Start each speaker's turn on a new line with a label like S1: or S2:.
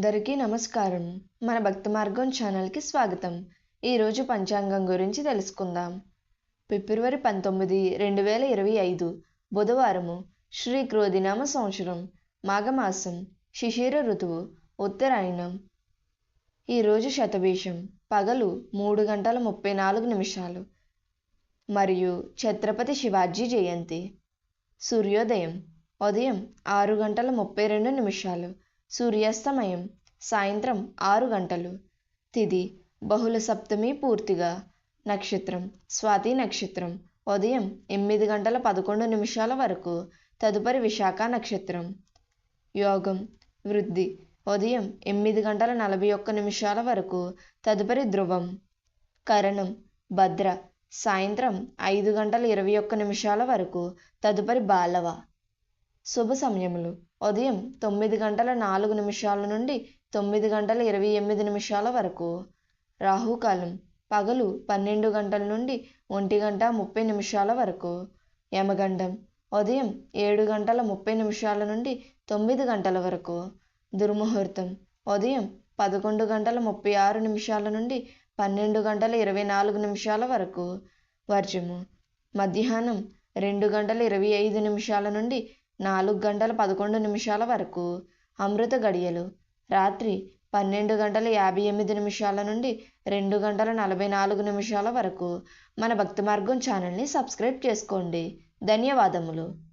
S1: అందరికీ నమస్కారం. మన భక్తి మార్గం ఛానల్కి స్వాగతం. ఈరోజు పంచాంగం గురించి తెలుసుకుందాం. ఫిబ్రవరి పంతొమ్మిది రెండు వేల ఇరవై ఐదు బుధవారము శ్రీ క్రోధినామ సంవత్సరం మాఘమాసం శిశిర ఋతువు ఉత్తరాయణం. ఈరోజు శతభీషం పగలు మూడు గంటల ముప్పై నాలుగు నిమిషాలు. మరియు ఛత్రపతి శివాజీ జయంతి. సూర్యోదయం ఉదయం ఆరు గంటల ముప్పై రెండు నిమిషాలు. సూర్యాస్తమయం సాయంత్రం ఆరు గంటలు. తిది బహుళ సప్తమి పూర్తిగా. నక్షత్రం స్వాతి నక్షత్రం. ఉదయం ఎనిమిది గంటల పదకొండు నిమిషాల వరకు. తదుపరి విశాఖ నక్షత్రం. యోగం వృద్ధి. ఉదయం ఎనిమిది గంటల నలభై ఒక్క నిమిషాల వరకు. తదుపరి ధ్రువం. కరణం భద్ర. సాయంత్రం ఐదు గంటల ఇరవై ఒక్క నిమిషాల వరకు. తదుపరి బాలవ. శుభ సమయములు. ఉదయం తొమ్మిది గంటల నాలుగు నిమిషాల నుండి తొమ్మిది గంటల ఇరవై ఎనిమిది నిమిషాల వరకు. రాహుకాలం పగలు పన్నెండు గంటల నుండి ఒంటి గంట ముప్పై నిమిషాల వరకు. యమగండం ఉదయం ఏడు గంటల ముప్పై నిమిషాల నుండి తొమ్మిది గంటల వరకు. దుర్ముహూర్తం ఉదయం పదకొండు గంటల ముప్పై ఆరు నిమిషాల నుండి పన్నెండు గంటల ఇరవై నాలుగు నిమిషాల వరకు. వర్జము మధ్యాహ్నం రెండు గంటల ఇరవై ఐదు నిమిషాల నుండి నాలుగు గంటల పదకొండు నిమిషాల వరకు అమృత గడియలు. రాత్రి పన్నెండు గంటల యాభై ఎనిమిది నిమిషాల నుండి రెండు గంటల నలభై నాలుగు నిమిషాల వరకు మన భక్తి మార్గం ఛానల్ని సబ్స్క్రైబ్ చేసుకోండి. ధన్యవాదములు.